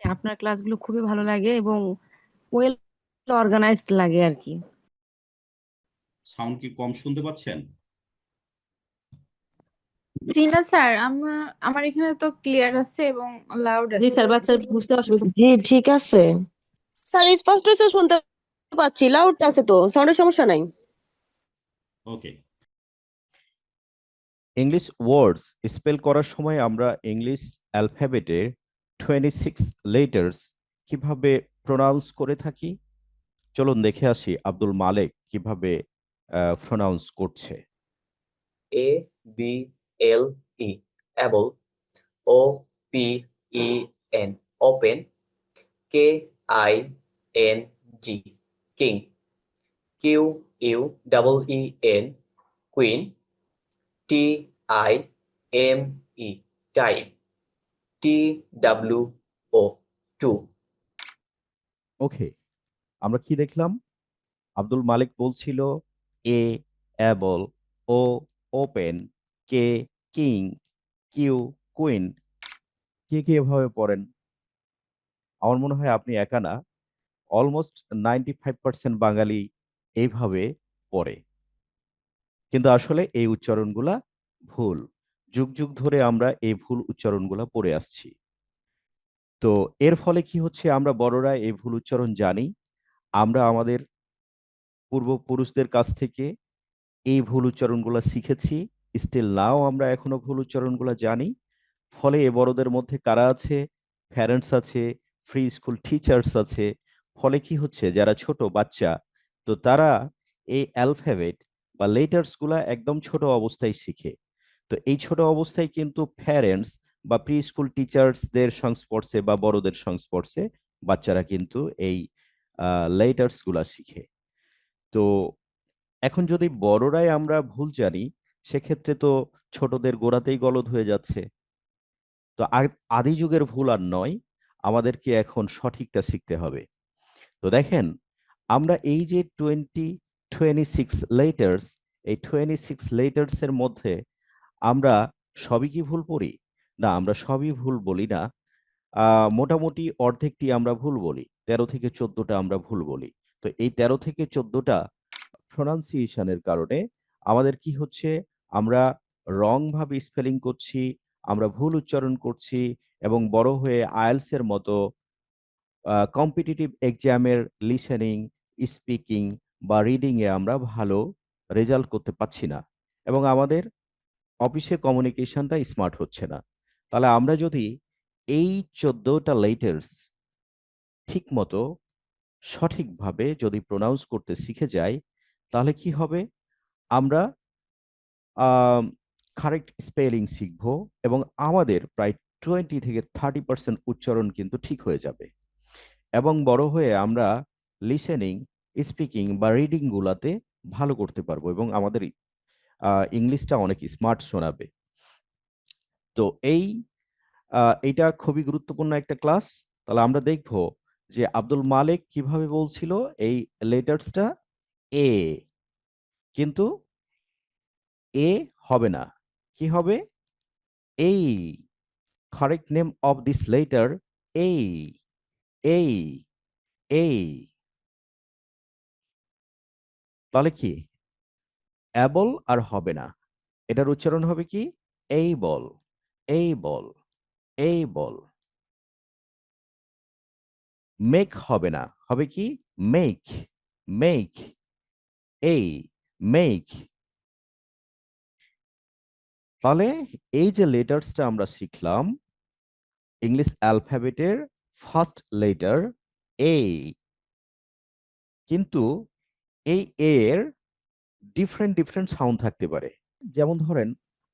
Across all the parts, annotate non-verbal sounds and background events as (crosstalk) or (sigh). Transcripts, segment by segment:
আপনার ক্লাসগুলো খুবই ভালো লাগে এবং ওয়েল অর্গানাইজড লাগে আর কি। সাউন্ড কি কম শুনতে পাচ্ছেন? জি না স্যার আমার আমার এখানে তো ক্লিয়ার আছে এবং লাউড জি স্যার বাচ্চার বুঝতে অসুবিধা। জি ঠিক আছে। স্যার স্পষ্ট তো শুনতে পাচ্ছি লাউড আছে তো সাউন্ডের সমস্যা নাই। ওকে ইংলিশ ওয়ার্ডস স্পেল করার সময় আমরা ইংলিশ অ্যালফাবেটের টোয়েন্টি সিক্স লেটার্স কীভাবে প্রোনাউন্স করে থাকি? চলুন দেখে আসি আব্দুল মালেক কীভাবে প্রোনাউন্স করছে। A, B, L E able O, P E N open K, I, N, G king Q, U, double E N queen T, I, M E time T W O two. ওকে আমরা কি দেখলাম? আব্দুল মালিক বলছিল A able O open K king Q queen কে কে এভাবে পড়েন? আমার মনে হয় আপনি একা না। Almost ninety five percent Bangali এইভাবে পড়ে। কিন্তু আসলে এই উচ্চারণগুলা ভুল। যুগ যুগ ধরে আমরা এই ভুল উচ্চারণগুলা পড়ে আসছি। তো এর ফলে কি হচ্ছে? আমরা বড়রা এই ভুল উচ্চারণ জানি। আমরা আমাদের পূর্বপুরুষদের কাছ থেকে এই ভুল উচ্চারণগুলো শিখেছি। স্টিল নাও আমরা এখনও ভুল উচ্চারণগুলো জানি। ফলে এ বড়দের মধ্যে কারা আছে? প্যারেন্টস আছে ফ্রি স্কুল টিচার্স আছে। ফলে কি হচ্ছে? যারা ছোট বাচ্চা, তো তারা এই অ্যালফাবেট বা লেটার্সগুলা একদম ছোট অবস্থায় শিখে। তো এই ছোট অবস্থায় কিন্তু প্যারেন্টস বা প্রি স্কুল টিচার্সদের সংস্পর্শে বা বড়দের সংস্পর্শে বাচ্চারা কিন্তু এই লেটার্সগুলা শিখে। তো এখন যদি বড়রাই আমরা ভুল জানি, সেক্ষেত্রে তো ছোটদের গোড়াতেই গলদ হয়ে যাচ্ছে। তো আদি যুগের ভুল আর নয়, আমাদেরকে এখন সঠিকটা শিখতে হবে। তো দেখেন, আমরা এই যে টোয়েন্টি টোয়েন্টি সিক্স লেটার্স এই টোয়েন্টি সিক্স লেটার্স এর মধ্যে আমরা সবই কি ভুল পড়ি না, আমরা সবই ভুল বলি না। মোটামুটি অর্ধেকটি আমরা ভুল বলি, তেরো থেকে চোদ্দটা আমরা ভুল বলি। তো এই তেরো থেকে চোদ্দটা প্রনাউন্সিয়েশনের কারণে আমাদের কি হচ্ছে? আমরা রং ভাবে স্পেলিং করছি, আমরা ভুল উচ্চারণ করছি এবং বড় হয়ে আইএলস এর মতো কম্পিটিটিভ এক্সামের লিসেনিং স্পিকিং বা রিডিং এ আমরা ভালো রেজাল্ট করতে পারছি না। এবং আমাদের অফিসে কমিউনিকেশনটা স্মার্ট হচ্ছে না। তাহলে আমরা যদি এই চোদ্দটা লেটার্স ঠিক মতো সঠিকভাবে যদি প্রোনাউন্স করতে শিখে যাই, তাহলে কি হবে? আমরা কারেক্ট স্পেলিং শিখব এবং আমাদের প্রায় টোয়েন্টি থেকে থার্টি পার্সেন্ট উচ্চারণ কিন্তু ঠিক হয়ে যাবে। এবং বড় হয়ে আমরা লিসেনিং স্পিকিং বা রিডিংগুলাতে ভালো করতে পারব এবং আমাদের ইংলিশটা অনেক স্মার্ট শোনাবে। তো এই এইটা খুবই গুরুত্বপূর্ণ একটা ক্লাস তাহলে আমরা দেখব যে আব্দুল মালিক কীভাবে বলছিল এই লেটার্সটা এ কিন্তু এ হবে না। কি হবে? এই correct name of this letter এই এই এই তাহলে কি? অ্যাবল আর হবে না। এটার উচ্চারণ হবে কি? এই বল এই বল এই বল মেক হবে না। হবে কি? মেক মেক, এই, মেক। তাহলে এই যে লেটার্সটা আমরা শিখলাম, ইংলিশ অ্যালফাবেটের ফার্স্ট লেটার এ। কিন্তু এই এর ডিফারেন্ট ডিফারেন্ট সাউন্ড থাকতে পারে। যেমন ধরেন,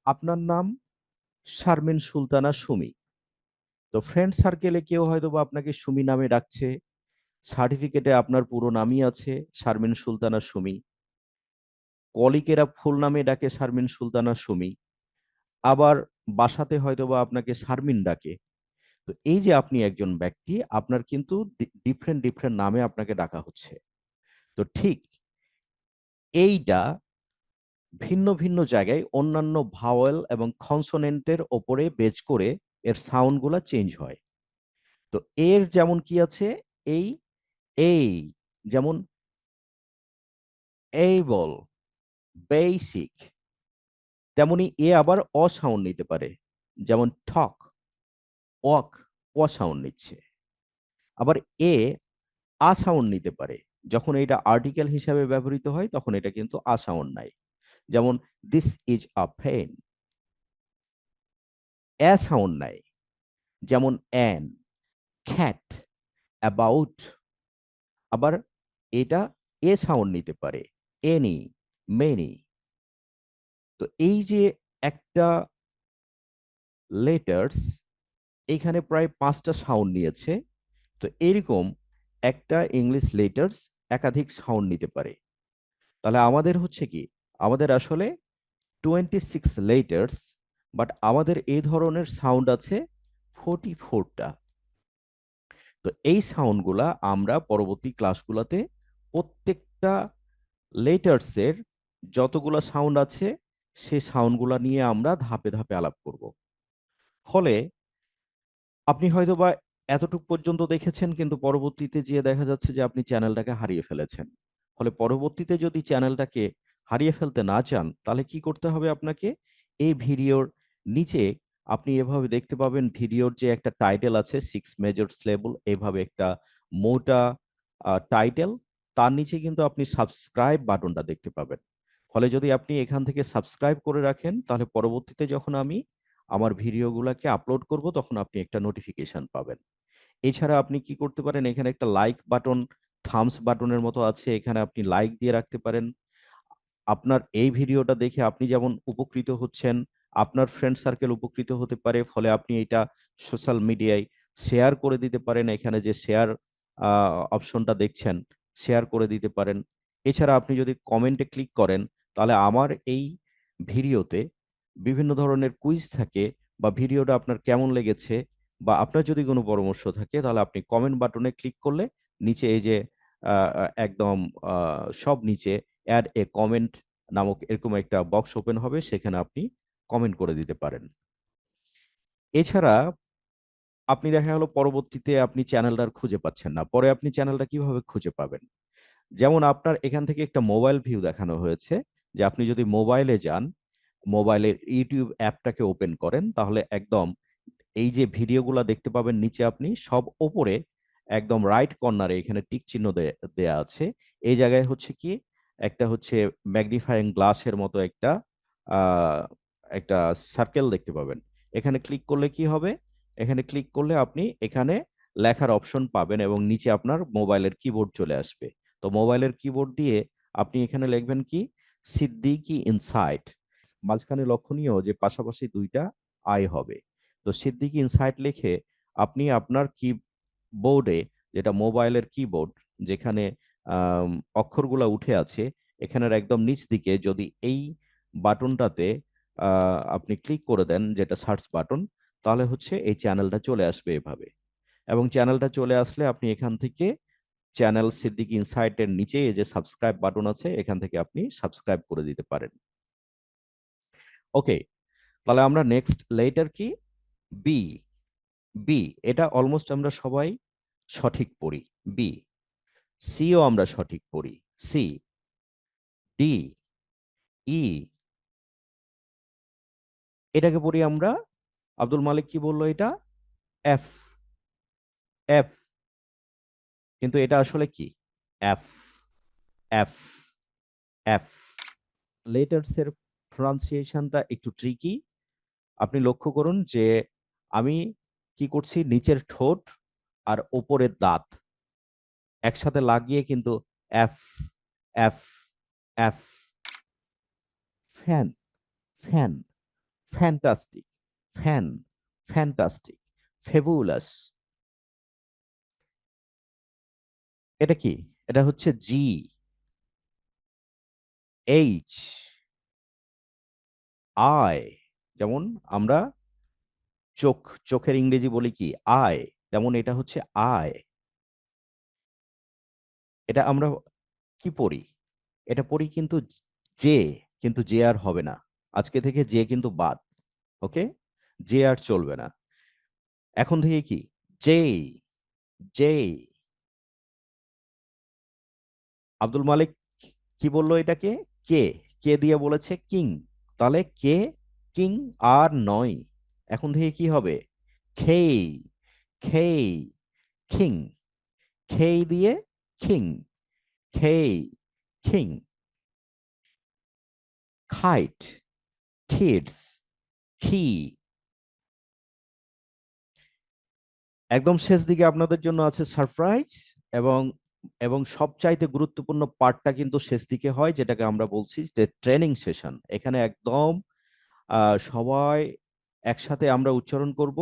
আপনার নাম শারমিন সুলতানা সুমি। তো ফ্রেন্ড সার্কেলে কেউ হয়তো বা আপনাকে সুমি নামে ডাকছে সার্টিফিকেটে আপনার পুরো নামই আছে, শারমিন সুলতানা সুমি। কলিকেরা ফুল নামে ডাকে শারমিন সুলতানা সুমি। আবার বাসাতে হয়তো বা আপনাকে শারমিন ডাকে। তো এই যে আপনি একজন ব্যক্তি, আপনার কিন্তু ডিফারেন্ট ডিফারেন্ট নামে আপনাকে ডাকা হচ্ছে। তো ঠিক এইটা ভিন্ন ভিন্ন জায়গায় অন্যান্য ভাওয়েল এবং কনসোনেন্টের ওপরে বেজ করে এর সাউন্ডগুলো চেঞ্জ হয়। তো এর যেমন কি আছে? এই এই, যেমন able বেসিক, তেমনি এ আবার অ সাউন্ড নিতে পারে। যেমন ঠক ওয়াক অ সাউন্ড নিচ্ছে। আবার এ আ সাউন্ড নিতে পারে। যখন এটা আর্টিকেল হিসাবে ব্যবহৃত হয়, তখন এটা কিন্তু আ সাউন্ড নাই। যেমন দিস ইজ আ ফেন এ সাউন্ড নাই। যেমন অ্যান খ্যাট অ্যাবাউট আবার এটা এ সাউন্ড নিতে পারে। এনি মেনি তো এই যে একটা লেটার্স এখানে প্রায় পাঁচটা সাউন্ড নিয়েছে। তো এরকম একটা ইংলিশ লেটার্স একাধিক সাউন্ড নিতে পারে। তাহলে আমাদের হচ্ছে কি? আমাদের আসলে টোয়েন্টি সিক্স লেটার্স বাট আমাদের এই ধরনের সাউন্ড আছে ফোর্টি ফোরটা তো এই সাউন্ডগুলা আমরা পরবর্তী ক্লাসগুলোতে প্রত্যেকটা লেটার্সের যতগুলো সাউন্ড আছে সেই সাউন্ডগুলা নিয়ে আমরা ধাপে ধাপে আলাপ করব। ফলে আপনি হয়তো বা এতটুক পর্যন্ত দেখেছেন, কিন্তু পরবর্তীতে যেয়ে দেখা যাচ্ছে যে আপনি চ্যানেলটাকে হারিয়ে ফেলেছেন। ফলে পরবর্তীতে যদি চ্যানেলটাকে হারিয়ে ফেলতে না চান, তাহলে কি করতে হবে আপনাকে? এই ভিডিওর নিচে আপনি এভাবে দেখতে পাবেন ভিডিওর যে একটা টাইটেল আছে সিক্স মেজর লেবল এভাবে একটা মোটা টাইটেল। তার নিচে কিন্তু আপনি সাবস্ক্রাইব বাটনটা দেখতে পাবেন। ফলে যদি আপনি এখান থেকে সাবস্ক্রাইব করে রাখেন, তাহলে পরবর্তীতে যখন আমি আমার ভিডিওগুলোকে আপলোড করব, তখন আপনি একটা নোটিফিকেশন পাবেন। এছাড়া আপনি কি করতে পারেন, এখানে একটা লাইক বাটন থামস বাটনের মতো আছে, এখানে আপনি লাইক দিয়ে রাখতে পারেন। আপনার এই ভিডিওটা দেখে আপনি যেমন উপকৃত হচ্ছেন, আপনার ফ্রেন্ড সার্কেল উপকৃত হতে পারে, ফলে আপনি এটা সোশ্যাল মিডিয়ায় শেয়ার করে দিতে পারেন। এখানে যে শেয়ার অপশনটা দেখছেন শেয়ার করে দিতে পারেন। এছাড়া আপনি যদি কমেন্টে ক্লিক করেন, তাহলে আমার এই ভিডিওতে বিভিন্ন ধরনের কুইজ থাকে বা ভিডিওটা আপনার কেমন লেগেছে বা আপনার যদি কোনো পরামর্শ থাকে, তাহলে আপনি কমেন্ট বাটনে ক্লিক করলে নিচে এই যে একদম সব নিচে অ্যাড এ কমেন্ট নামক এরকম একটা বক্স ওপেন হবে, সেখানে আপনি কমেন্ট করে দিতে পারেন। এছাড়া আপনি দেখা গেল পরবর্তীতে আপনি চ্যানেলটার খুঁজে পাচ্ছেন না। পরে আপনি চ্যানেলটা কীভাবে খুঁজে পাবেন? যেমন আপনার এখান থেকে একটা মোবাইল ভিউ দেখানো হয়েছে, যে আপনি যদি মোবাইলে যান মোবাইলের ইউটিউব অ্যাপটাকে ওপেন করেন, তাহলে একদম এই যে ভিডিওগুলো দেখতে পাবেন নিচে আপনি, সব ওপরে একদম রাইট কর্নারে এখানে টিক চিহ্ন দেয়া আছে। এই জায়গায় হচ্ছে কি, একটা হচ্ছে ম্যাগনিফাইং গ্লাসের মতো একটা একটা সার্কেল দেখতে পাবেন। এখানে ক্লিক করলে কি হবে? এখানে ক্লিক করলে আপনি এখানে লেখার অপশন পাবেন এবং নিচে আপনার মোবাইলের কিবোর্ড চলে আসবে। তো মোবাইলের কিবোর্ড দিয়ে আপনি এখানে লিখবেন কি? সিদ্দিকি ইনসাইট মাঝখানে লক্ষণীয় যে পাশাপাশি দুইটা আয় হবে। তো সিদ্দিকি ইনসাইট লিখে আপনি আপনার কি বোর্ডে যেটা মোবাইলের কিবোর্ড যেখানে অক্ষরগুলা উঠে আছে, এখানের একদম নিচ দিকে যদি এই বাটনটাতে আপনি ক্লিক করে দেন যেটা সার্চ বাটন, তাহলে হচ্ছে এই চ্যানেলটা চলে আসবে এভাবে। এবং চ্যানেলটা চলে আসলে আপনি এখান থেকে চ্যানেল সিদ্দিক ইনসাইটের নিচে যে সাবস্ক্রাইব বাটন আছে, এখান থেকে আপনি সাবস্ক্রাইব করে দিতে পারেন। ওকে, তাহলে আমরা নেক্সট লেটার কি? বি বি এটা অলমোস্ট আমরা সবাই সঠিক পড়ি। বি সিও আমরা সঠিক পড়ি। সি ডি ই এটাকে পড়ি আমরা, আব্দুল মালিক কি বলল এটা? এফ এফ কিন্তু এটা আসলে কি? এফ এফ এফ লেটার্স এর প্রনাউন্সিয়েশনটা একটু ট্রিকি আপনি লক্ষ্য করুন যে আমি কি করছি? নিচের ঠোঁট আর ওপরের দাঁত। একসাথে লাগিয়ে কিন্তু F F F fan fan fantastic fan fantastic fabulous এটা কি? এটা হচ্ছে জি এইচ আই যেমন আমরা চোখ, চোখের ইংরেজি বলি কি? আই যেমন এটা হচ্ছে আই এটা আমরা কি পড়ি? এটা পড়ি কিন্তু জে কিন্তু যে আর হবে না। আজকে থেকে যে কিন্তু বাদ, ওকে? জে আর চলবে না। এখন থেকে কি? জে জে আব্দুল মালিক কি বলল এটাকে? কে? কে দিয়ে বলেছে? কিং তাহলে কে কিং আর নয়। এখন থেকে কি হবে? খেই খেই, খিং, খেই দিয়ে খিং, খেই, খিং। খাইট কিডস কি একদম শেষ দিকে আপনাদের জন্য আছে সারপ্রাইজ এবং এবং সবচাইতে গুরুত্বপূর্ণ পার্টটা কিন্তু শেষ দিকে হয়, যেটাকে আমরা বলছি যে ট্রেনিং সেশন এখানে একদম সবাই একসাথে আমরা উচ্চারণ করব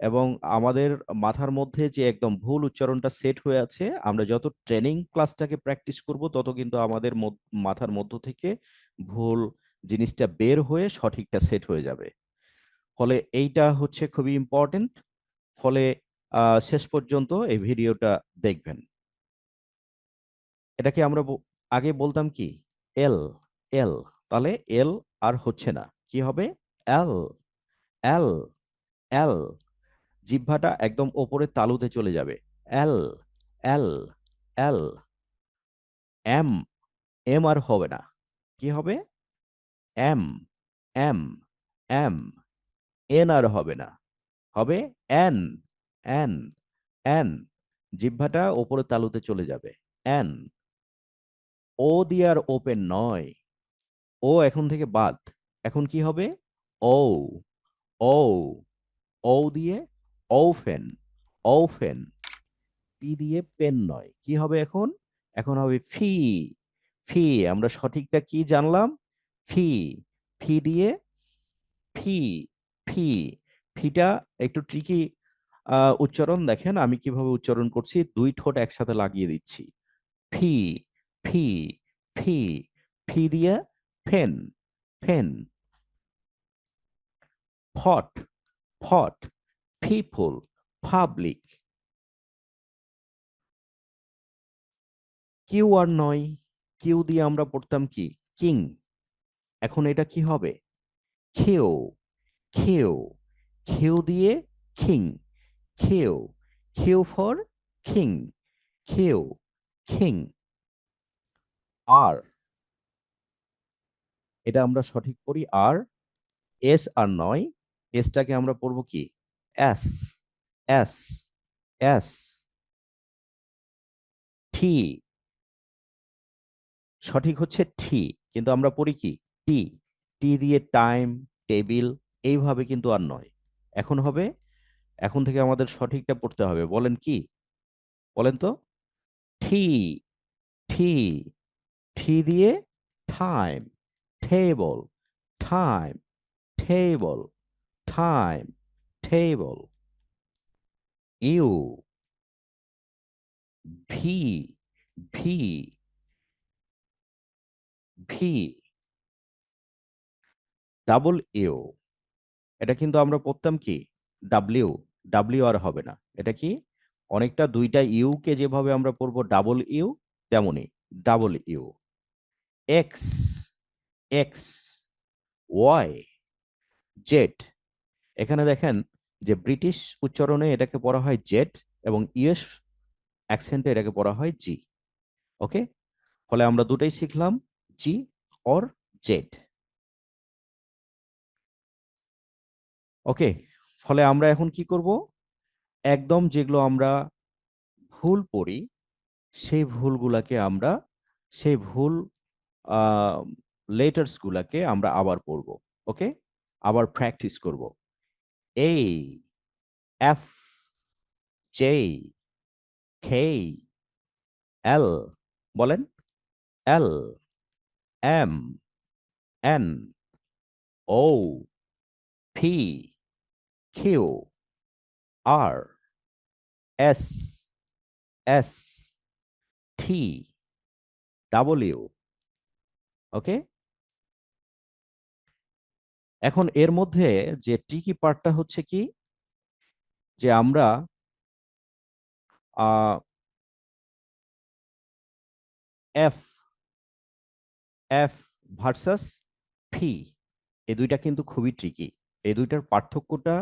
এবং আমাদের মাথার মধ্যে যে একদম ভুল উচ্চারণটা সেট হয়ে আছে, আমরা যত ট্রেনিং ক্লাসটাকে প্র্যাকটিস করব, তত কিন্তু আমাদের মাথার মধ্য থেকে ভুল জিনিসটা বের হয়ে সঠিকটা সেট হয়ে যাবে। ফলে এইটা হচ্ছে খুবই ইম্পর্টেন্ট ফলে শেষ পর্যন্ত এই ভিডিওটা দেখবেন। এটাকে আমরা আগে বলতাম কি? এল এল। তাহলে এল আর হচ্ছে না। কি হবে? এল এল এল। জিহ্বাটা একদম ওপরে তালুতে চলে যাবে। এল এল এল। এম এম আর হবে না। কি হবে? M M M. এন আর হবে না। হবে এন এন এন। জিহ্বাটা ওপরে তালুতে চলে যাবে। এন। ও দিয়ে আর ওপেন নয়। ও এখন থেকে বাদ। এখন কি হবে? ও। ও। ও দিয়ে ওফেন ওফেন পি দিয়ে পেন নয়। কি হবে এখন? এখন হবে ফি। ফি। আমরা সঠিকটা কি জানলাম? ফি। ফি দিয়ে ফি। ফি। ফিটা একটু ট্রিকি উচ্চারণ দেখেন। আমি কীভাবে উচ্চারণ করছি? দুই ঠোঁট একসাথে লাগিয়ে দিচ্ছি। ফি। ফি ফি ফি দিয়ে ফেন ফেন ফট ফট পিপল পাবলিক কিউ আর নয় কিউ দিয়ে আমরা পড়তাম কি? কিং এখন এটা কি হবে? খেও খেও খেও দিয়ে কিং খেও খেও ফর কিং খেও কিং আর। এটা আমরা সঠিক পড়ি আর। এস আর নয় এসটাকে আমরা পড়ব কি? এস এস এস টি সঠিক হচ্ছে টি কিন্তু আমরা পড়ি কি? টি টি দিয়ে টাইম টেবিল এইভাবে কিন্তু আর নয়। এখন হবে, এখন থেকে আমাদের সঠিকটা পড়তে হবে। বলেন কি? বলেন তো? টি টি টি দিয়ে time table time table time table U V V V double U এটা কিন্তু আমরা পড়তাম কি? ডাব্লিউ ডাব্লিউ আর হবে না। এটা কি? অনেকটা দুইটা ইউ কে যেভাবে আমরা পড়ব ডাবল ইউ তেমনই double U X X Y Z এখানে দেখেন যে ব্রিটিশ উচ্চারণে এটাকে পড়া হয় জেড এবং ইউএস অ্যাকসেন্টে এটাকে পড়া হয় জি ওকে? ফলে আমরা দুটাই শিখলাম জি অর জেড ওকে? ফলে আমরা এখন কি করব? একদম যেগুলো আমরা ভুল পড়ি, সেই ভুলগুলাকে আমরা, সেই ভুল লেটার্স গুলাকে আমরা আবার পড়ব, ওকে? আবার প্র্যাকটিস করব। A F J K L বলেন? L M N O P Q R S S T W okay? এখন এর মধ্যে যে টিকি পার্টটা হচ্ছে কি? যে আমরা এফ এফ ভার্সাস ফি এই দুইটা কিন্তু খুবই ট্রিকি এই দুইটার পার্থক্যটা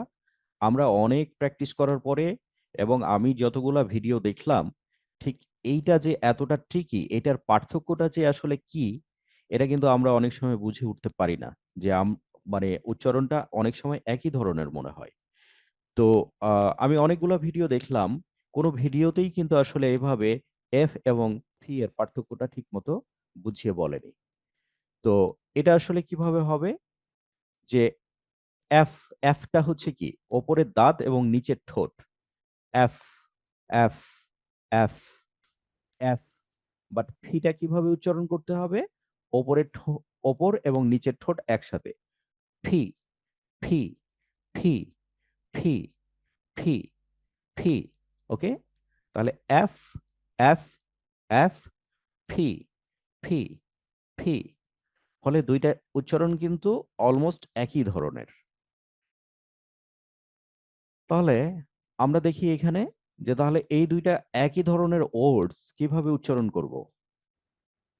আমরা অনেক প্র্যাকটিস করার পরে এবং আমি যতগুলা ভিডিও দেখলাম, ঠিক এইটা যে এতটা ট্রিকি এটার পার্থক্যটা যে আসলে কি এটা কিন্তু আমরা অনেক সময় বুঝে উঠতে পারি না যে মানে উচ্চারণটা অনেক সময় একই ধরনের মনে হয়। তো আমি অনেকগুলো ভিডিও দেখলাম, কোনো ভিডিওতেই কিন্তু আসলে এভাবে এফ এবং ফি এর পার্থক্যটা ঠিক মতো বুঝিয়ে বলেনি। তো এটা আসলে কীভাবে হবে? যে এফ এফটা হচ্ছে কি? ওপরের দাঁত এবং নিচের ঠোঁট। F F F F but ফিটা কীভাবে উচ্চারণ করতে হবে? ওপরের ওপর এবং নিচের ঠোঁট একসাথে। ফি ফি ফি ফি ফি ফি, ওকে? তাহলে এফ এফ এফ, ফি ফি ফি। ফলে দুইটা উচ্চারণ কিন্তু অলমোস্ট একই ধরনের। তাহলে আমরা দেখি এখানে যে তাহলে এই দুইটা একই ধরনের ওয়ার্ডস কীভাবে উচ্চারণ করব?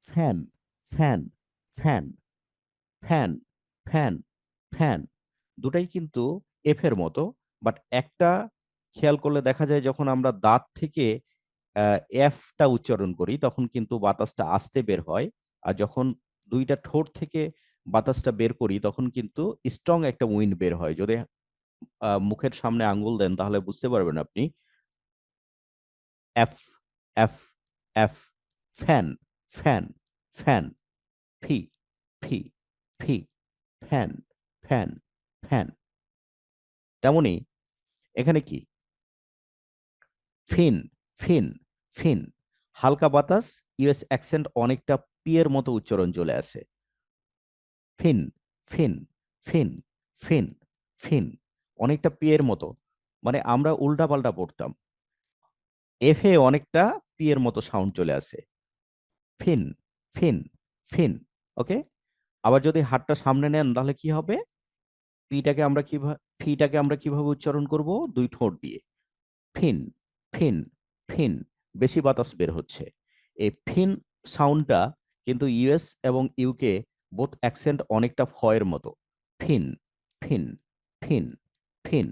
Fan. Fan fan fan fan fan দুটাই কিন্তু এফ এর মতো। বাট একটা খেয়াল করলে দেখা যায় যখন আমরা দাঁত থেকে এফটা উচ্চারণ করি, তখন কিন্তু বাতাসটা আস্তে বের হয়। আর যখন দুইটা ঠোঁট থেকে বাতাসটা বের করি, তখন কিন্তু স্ট্রং একটা উইন্ড বের হয়। যদি মুখের সামনে আঙ্গুল দেন, তাহলে বুঝতে পারবেন আপনি। F F F fan fan fan ফি ফি ফি ফ্যান ফ্যান ফ্যান তেমনি এখানে কি? ফিন ফিন ফিন। হালকা বাতাস ইউএস অ্যাকসেন্ট অনেকটা পি এর মতো উচ্চারণ চলে আসে। ফিন ফিন ফিন ফিন ফিন। অনেকটা পি এর মতো। মানে আমরা উল্টা পাল্টা পড়তাম। এফ এ অনেকটা পি এর মতো সাউন্ড চলে আসে। ফিন ফিন ফিন, ওকে? আবার যদি হাতটা সামনে নেন তাহলে কি হবে? পিটাকে আমরা কীভাবে ফিটাকে আমরা কীভাবে উচ্চারণ করব? দুই ঠোঁট দিয়ে। ফিন ফিন ফিন, বেশি বাতাস বের হচ্ছে। এই ফিন সাউন্ডটা কিন্তু ইউএস এবং ইউকে বোথ অ্যাকসেন্ট অনেকটা ফয়ের মতো। ফিন ফিন ফিন ফিন,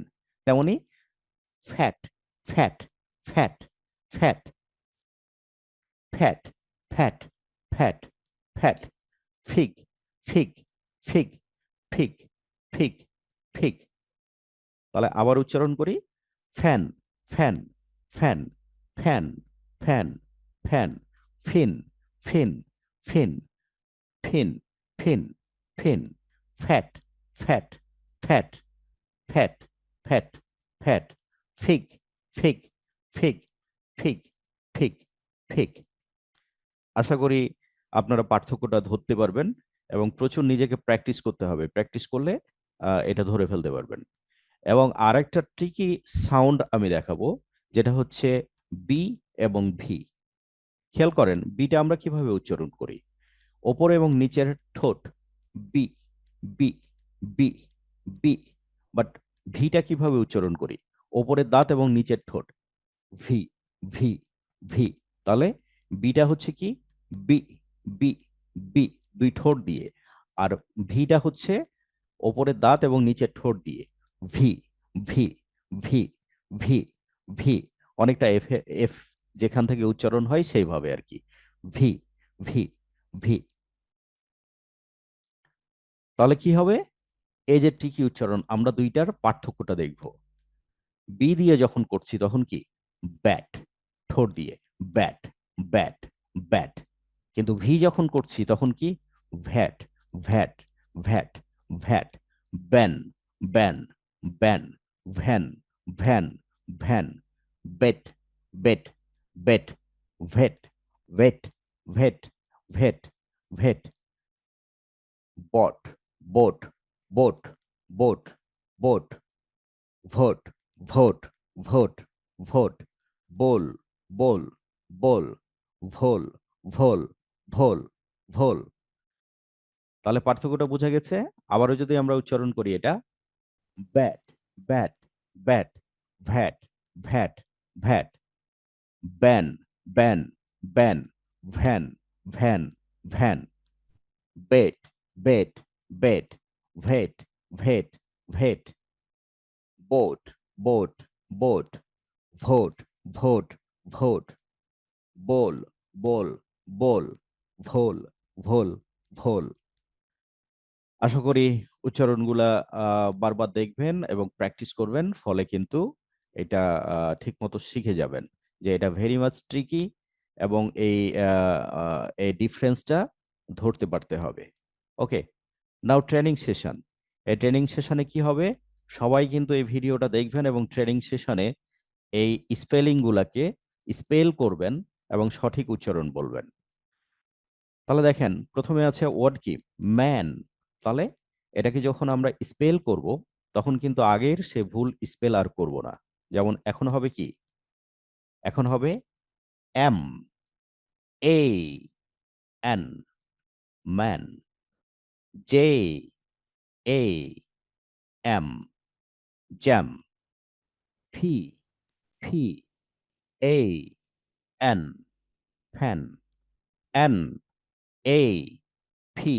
তেমনি fat fat fat fat fat fat fat fat, fig fig fig fig fig fig. তাহলে আবার উচ্চারণ করি। Fan fan fan fan fan fan, fin fin fin fin fin fin, fat fat fat fat fat fat, fig fig fig fig fig fig. আশা করি আপনারা পার্থক্যটা ধরতে পারবেন এবং প্রচুর নিজেকে প্র্যাকটিস করতে হবে। প্র্যাকটিস করলে এটা ধরে ফেলতে পারবেন। এবং আরেকটা ট্রিকি সাউন্ড আমি দেখাবো, যেটা হচ্ছে বি এবং ভি খেয়াল করেন বিটা আমরা কীভাবে উচ্চারণ করি? ওপর এবং নিচের ঠোঁট B B B B but ভিটা কীভাবে উচ্চারণ করি? ওপরের দাঁত এবং নিচের ঠোঁট ভি ভি ভি তাহলে বিটা হচ্ছে কি? বি বি বি দুই ঠোঁট দিয়ে। আর ভিটা হচ্ছে ওপরের দাঁত এবং নিচের ঠোঁট দিয়ে। V V V V V অনেকটা এফ এফ যেখান থেকে উচ্চারণ হয় সেইভাবে আর কি। ভি ভি ভি তাহলে কি হবে? এই যে টিকি উচ্চারণ, আমরা দুইটার পার্থক্যটা দেখব। বি দিয়ে যখন করছি তখন কি? ব্যাট ঠোঁট দিয়ে। ব্যাট ব্যাট ব্যাট কিন্তু ভি যখন করছি তখন কি? Vat vat vat vat, ban ban ban, van van van, bet bet bet, vet vet vet vet vet, boat, boat boat boat boat, vote vote vote vote, bowl bowl bowl, vole vole vole ভোল। তাহলে পার্থক্যটা বোঝা গেছে। আবারও যদি আমরা উচ্চারণ করি এটা, bat bat bat, vat vat vat, ban ban ban, van van van, bet bet bet, vet vet vet, boat boat boat, vote vote vote, ball ball ball vole vole vole. আশা করি উচ্চারণগুলা বারবার দেখবেন এবং প্র্যাকটিস করবেন, ফলে কিন্তু এটা ঠিক মতো শিখে যাবেন যে এটা ভেরি মাচ ট্রিকি এবং এই এই ডিফারেন্সটা ধরতে পারতে হবে। ওকে নাও ট্রেনিং সেশন এই ট্রেনিং সেশনে কি হবে? সবাই কিন্তু এই ভিডিওটা দেখবেন এবং ট্রেনিং সেশনে এই স্পেলিং গুলাকে স্পেল করবেন এবং সঠিক উচ্চারণ বলবেন। তাহলে দেখেন, প্রথমে আছে ওয়ার্ড কি? ম্যান তাহলে এটাকে যখন আমরা স্পেল করব, তখন কিন্তু আগের সে ভুল স্পেল আর করব না। যেমন এখন হবে কি? এখন হবে M A N man J A M jam fee fee A N fan N A fee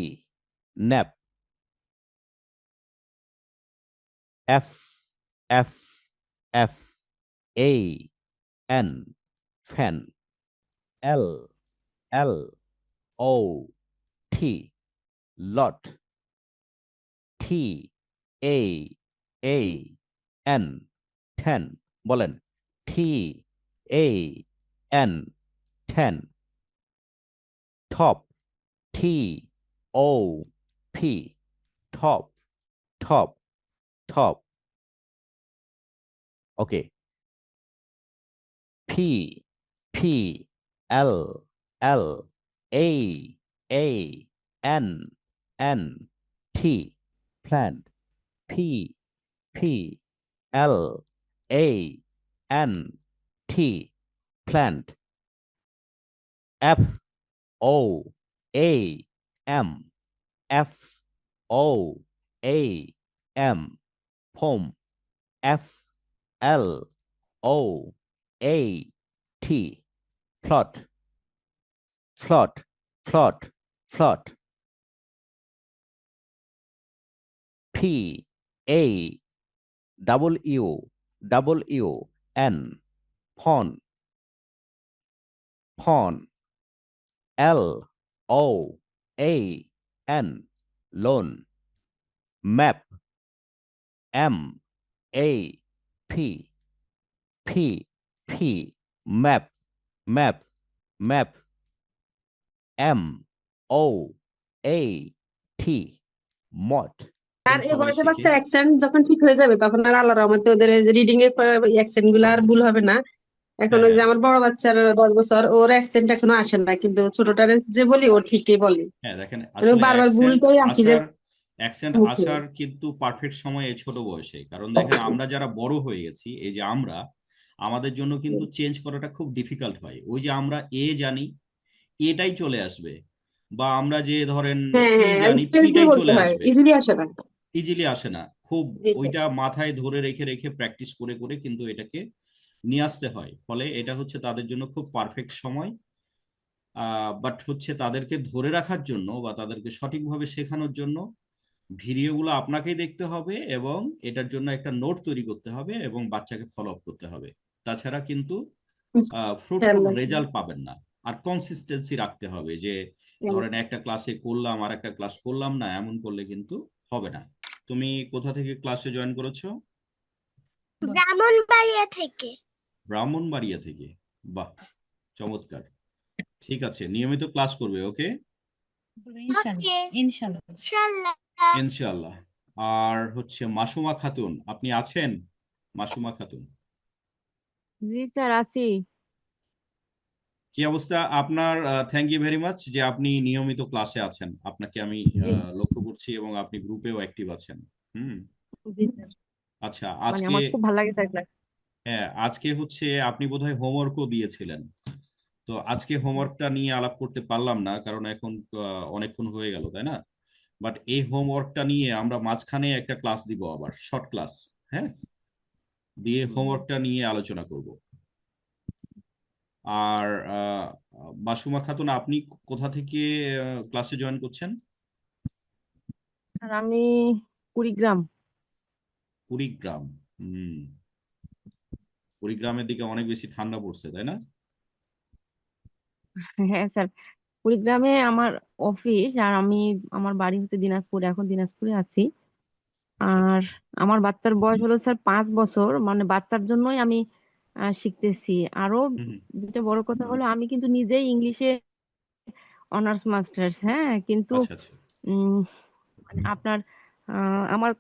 nap F F F A N fan L L O T lot T A A N ঠেন বলেন টি A N ঠেন top T O P top top top. Okay. P P L L A A N N T plant. P P L A N T plant. F O a M F O A M F L O A T plot plot float float P A double U N pawn pawn L O A N loan map. M A P. P P. Map. Map. Map. M O A T. Mot. আর শিখি। বাচ্চা accent যখন ঠিক হয়ে যাবে তখন আর আল্লাহর রহমতে ওদের রিডিং এর অ্যাকসেন্টগুলো আর ভুল হবে না। এখন ওই যে হ্যাঁ। আমার বড় বাচ্চার দশ বছর ওর অ্যাকসেন্ট এখনও আসে না কিন্তু ছোটটারে যে বলি ও ঠিকই বলে। হ্যাঁ দেখেন বারবার accent ভুলটাই আঁকি যে আসার অ্যাকসেন্ট আসার কিন্তু পারফেক্ট সময় এই ছোট বয়সে কারণ দেখেন আমরা যারা বড় হয়ে গেছি এই যে আমরা আমাদের জন্য কিন্তু চেঞ্জ করাটা খুব ডিফিকাল্ট হয়। ওই যে আমরা এ জানি এটাই চলে আসবে। বা আমরা যে ধরেন হ্যাঁ পি হ্যাঁ জানি পিটাই চলে আসবে। ইজিলি আসে না। ইজিলি আসে না। খুব ওইটা মাথায় ধরে রেখে রেখে প্র্যাকটিস করে করে কিন্তু এটাকে নিয়ে আসতে হয়। ফলে এটা হচ্ছে তাদের জন্য খুব পারফেক্ট সময়। বাট হচ্ছে তাদেরকে ধরে রাখার জন্য বা তাদেরকে সঠিকভাবে শেখানোর জন্য ভিডিওগুলো আপনাকেই দেখতে হবে এবং এটার জন্য একটা নোট তৈরি করতে হবে এবং বাচ্চাকে ফলো আপ করতে হবে। তাছাড়া কিন্তু ফ্রুটফুল। রেজাল্ট পাবেন না। আর কনসিস্টেন্সি রাখতে হবে যে ধরেন একটা ক্লাসে করলাম আর একটা ক্লাস করলাম না এমন করলে কিন্তু হবে না। তুমি কোথা থেকে ক্লাসে জয়েন করেছ? ব্রাহ্মণবাড়িয়া থেকে। ব্রাহ্মণবাড়িয়া থেকে। বাহ চমৎকার। ঠিক আছে নিয়মিত ক্লাস করবে ওকে? ইনশাল্লাহ। আর হচ্ছে মাসুমা খাতুন আপনি আছেন? মাসুমা খাতুন। জি স্যার আছি। কি অবস্থা? আপনার থ্যাংক ইউ ভেরি মাচ যে আপনি নিয়মিত ক্লাসে আছেন। আপনাকে আমি লক্ষ্য করছি এবং আপনি গ্রুপেও অ্যাক্টিভ আছেন। হুম? জি স্যার। আচ্ছা মানে আজকে আমার খুব ভালো লাগে স্যার ক্লাস হ্যাঁ আজকে হচ্ছে আপনি বোধহয় হোমওয়ার্কও দিয়েছিলেন। তো আজকে হোমওয়ার্কটা নিয়ে আলাপ করতে পারলাম না কারণ এখন অনেকক্ষণ হয়ে গেল তাই না? বাট এই হোমওয়ার্কটা নিয়ে আমরা মাঝখানে একটা ক্লাস দিব আবার শর্ট ক্লাস হ্যাঁ? দিয়ে হোমওয়ার্কটা নিয়ে আলোচনা করব। আর মাসুমা খাতুন আপনি কোথা থেকে ক্লাসে জয়েন করছেন? আমি কুড়িগ্রাম। কুড়িগ্রাম হুম। কুড়িগ্রামের দিকে অনেক বেশি ঠান্ডা পড়ছে তাই না? হ্যাঁ স্যার কুড়িগ্রামে আমার অফিস আর আমি আমার বাড়ি হচ্ছে দিনাজপুরে এখন দিনাজপুরে আছি। আচ্ছা আচ্ছা। আর আমার বাচ্চার বয়স হলো স্যার পাঁচ বছর মানে বাচ্চার জন্যই আমি শিখতেছি। আরও যেটা বড় কথা হলো আমি কিন্তু নিজেই ইংলিশে অনার্স মাস্টার্স হ্যাঁ? কিন্তু আচ্ছা আচ্ছা। উম, মানে আপনার আমার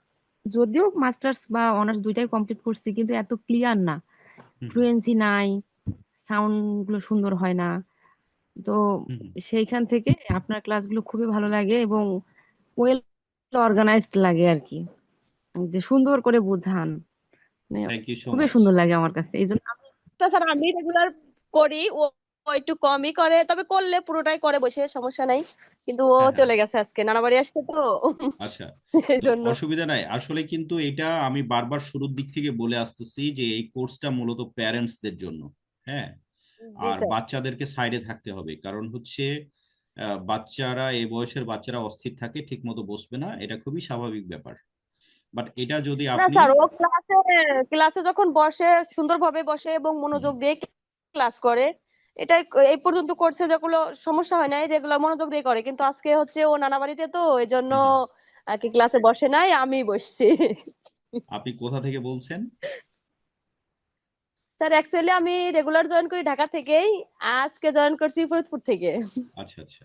যদিও মাস্টার্স বা অনার্স দুইটাই কমপ্লিট করছি কিন্তু এত ক্লিয়ার না। ফ্লুয়েন্সি নাই সাউন্ডগুলো সুন্দর হয় না। তো সেইখান থেকে আপনার ক্লাসগুলো খুবই ভালো লাগে এবং ওয়েল অর্গানাইজড লাগে আর কি। যে সুন্দর করে বোঝান। মানে খুবই সুন্দর লাগে আমার কাছে। এই জন্য আমি রেগুলার করি ও একটু কমই করে তবে করলে পুরোটাই করে বসে সমস্যা নাই। কিন্তু ও হ্যাঁ হ্যাঁ। চলে গেছে আজকে নানা বাড়ি আসছে তো। আচ্ছা এই (laughs) তো জন্য অসুবিধা নাই। আসলে কিন্তু এটা আমি বারবার শুরুর দিক থেকে বলে আসতেছি যে এই কোর্সটা মূলত প্যারেন্টসদের জন্য হ্যাঁ? জি আর স্যার। বাচ্চাদেরকে সাইডে থাকতে হবে। কারণ হচ্ছে আহ, বাচ্চারা এই বয়সের বাচ্চারা অস্থির থাকে ঠিক মতো বসবে না এটা খুবই স্বাভাবিক ব্যাপার। বাট এটা যদি না আপনি স্যার ও ক্লাসে ক্লাসে যখন বসে সুন্দরভাবে বসে এবং মনোযোগ দিয়ে ক্লাস করে এটাই এই পর্যন্ত করছে যেগুলো সমস্যা হয় নাই রেগুলার মনোযোগ দিয়ে করে। কিন্তু আজকে হচ্ছে ও নানা বাড়িতে তো এই জন্য। আর কি ক্লাসে বসে নাই আমি বসছি। আপনি কোথা থেকে বলছেন? স্যার অ্যাকচুয়ালি আমি রেগুলার জয়েন করি ঢাকা থেকেই আজকে জয়েন করছি ফরিদপুর থেকে। আচ্ছা আচ্ছা।